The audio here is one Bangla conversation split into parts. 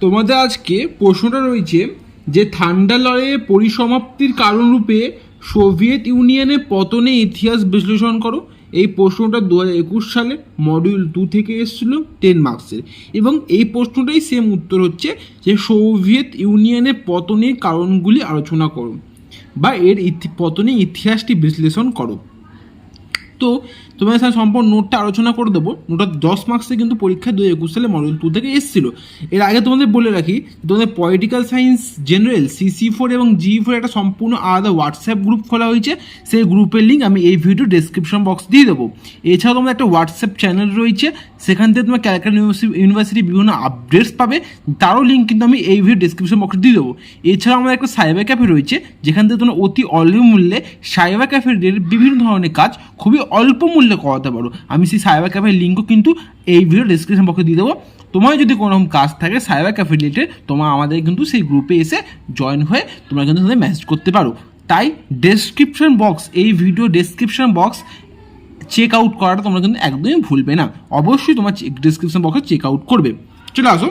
তোমাদের আজকে প্রশ্নটা রয়েছে যে ঠান্ডা লড়াইয়ের পরিসমাপ্তির কারণরূপে সোভিয়েত ইউনিয়নের পতনে ইতিহাস বিশ্লেষণ করো। এই প্রশ্নটা দু হাজার একুশ সালে মডিউল টু থেকে এসেছিল টেন মার্কসের এবং এই প্রশ্নটাই সেম উত্তর হচ্ছে যে সোভিয়েত ইউনিয়নের পতনের কারণগুলি আলোচনা করো বা এর পতনের ইতিহাসটি বিশ্লেষণ করো। তো তোমাদের সাথে সম্পূর্ণ নোটটা আলোচনা করে দেবো। নোটটা দশ মার্কসে কিন্তু পরীক্ষা দু একুশ সালে মডেল টু থেকে এসেছিল। এর আগে তোমাদের বলে রাখি তোমাদের political science general CC four এবং জি ফোর একটা সম্পূর্ণ আলাদা হোয়াটসঅ্যাপ গ্রুপ খোলা হয়েছে। সেই গ্রুপের লিঙ্ক আমি এই ভিডিও ডেসক্রিপশন বক্স দিয়ে দেবো। এছাড়াও তোমাদের একটা হোয়াটসঅ্যাপ চ্যানেল রয়েছে। সেখান থেকে তোমার ক্যালকাটা ইউনিভার্সিটি বিভিন্ন আপডেটস পাবে। তারও লিঙ্ক কিন্তু আমি এই ভিডিও ডেসক্রিপশন বক্সে দিয়ে দেবো। এছাড়াও আমাদের একটা সাইবার ক্যাফে রয়েছে। যেখান থেকে তোমরা অতি অল্প মূল্যে সাইবার ক্যাফের বিভিন্ন ধরনের কাজ খুবই অল্প মূল্যে করাতে পারো। আমি সেই সাইবার ক্যাফের লিঙ্কও কিন্তু এই ভিডিও ডেসক্রিপশন বক্সে দিয়ে দেবো। তোমার যদি কোনো রকম কাজ থাকে সাইবার ক্যাফে রিলেটেড তোমরা আমাদের কিন্তু সেই গ্রুপে এসে জয়েন হয়ে তোমরা কিন্তু তাদের মেসেজ করতে পারো। তাই ডেসক্রিপশন বক্স এই video description box check out করাটা তোমরা কিন্তু একদমই ভুলবে না। অবশ্যই তোমার ডিসক্রিপশন বক্সে চেক আউট করবে। চলে আসো।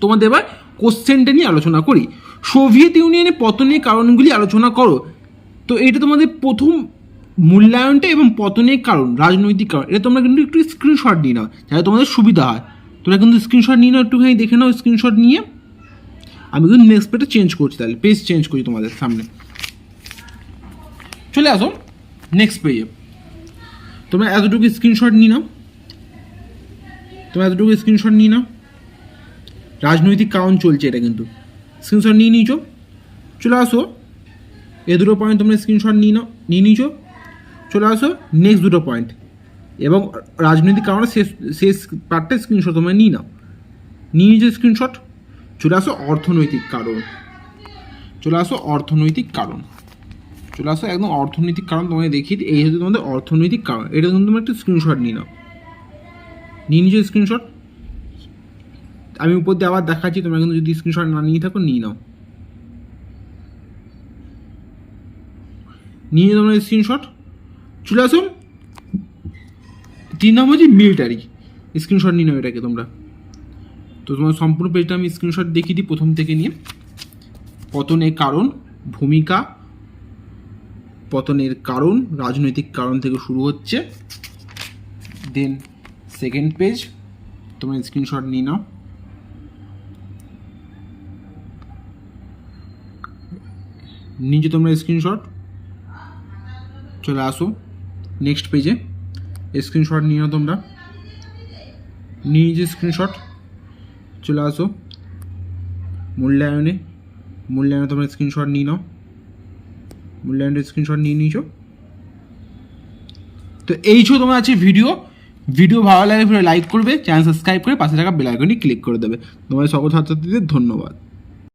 তোমাদের এবার কোশ্চেনটা নিয়ে আলোচনা করি। সোভিয়েত ইউনিয়নের পতনের কারণগুলি আলোচনা করো। তো এটা তোমাদের প্রথম মূল্যায়নটা এবং পতনের কারণ, রাজনৈতিক কারণ, এটা তোমরা কিন্তু একটু স্ক্রিনশট নিয়ে নাও, যাতে তোমাদের সুবিধা হয়। তোমরা কিন্তু স্ক্রিনশট নিয়ে নাও, একটুখানি দেখে নাও স্ক্রিনশট নিয়ে। আমি কিন্তু নেক্সট পেজটা চেঞ্জ করছি তাহলে পেজ চেঞ্জ করি তোমাদের সামনে। চলে আসো নেক্সট পেজে তোমরা এতটুকু স্ক্রিনশট নিয়ে নাও। তোমরা এতটুকু স্ক্রিনশট নিয়ে নাও। রাজনৈতিক কারণ চলছে এটা কিন্তু। স্ক্রিনশট নিয়ে নিয়েছো। চলে আসো, এ দুটো পয়েন্ট তোমরা স্ক্রিনশট নিয়ে নাও, নিয়ে নিয়েছো। চলে আসো নেক্সট দুটো পয়েন্ট এবং রাজনৈতিক কারণে শেষ শেষ পার্টটা স্ক্রিনশট তোমরা নিয়ে নাও। নিয়ে নিয়েছো স্ক্রিনশট চলে আসো অর্থনৈতিক কারণ। চলে আসো অর্থনৈতিক কারণ। চলে আসো একদম অর্থনৈতিক কারণ তোমাদের দেখিয়ে এই হচ্ছে তোমাদের অর্থনৈতিক কারণ। এটা কিন্তু তোমরা একটা স্ক্রিনশট নিয়ে নাও। নিয়ে নিয়েছো স্ক্রিনশট আমি উপর দিয়ে আবার দেখাচ্ছি, তোমরা কিন্তু যদি স্ক্রিনশট না নিয়ে থাকো, নিয়ে নাও। নিয়ে তোমরা স্ক্রিনশট চলে আসো। তিন নম্বর হচ্ছে মিলিটারি স্ক্রিনশট নিয়ে নাও এটাকে তোমরা। তো তোমার সম্পূর্ণ পেজটা আমি স্ক্রিনশট দেখিয়ে দিই প্রথম থেকে নিয়ে। পতনের কারণ, ভূমিকা, পতনের কারণ, রাজনৈতিক কারণ থেকে শুরু হচ্ছে। দেন সেকেন্ড পেজ তোমরা স্ক্রিনশট নিয়ে নাও। নিচে তোমরা স্ক্রিনশট চলে আসো। নেক্সট পেজে স্ক্রিনশট নিয়ে নাও তোমরা। নিয়ে যে স্ক্রিনশট চলে আসো। মূল্যায়নে মূল্যায়নে তোমরা স্ক্রিনশট নিয়ে নাও। মূল্যায়নের স্ক্রিনশট নিয়ে নিয়েছো। তো এই ছিল তোমার আছে ভিডিও ভিডিও ভালো লাগে লাইক করবে চ্যানেল সাবস্ক্রাইব করে পাশে থাকা বেল আইকনটি ক্লিক করে দেবে। তোমাদের সকল ছাত্রছাত্রীদের ধন্যবাদ।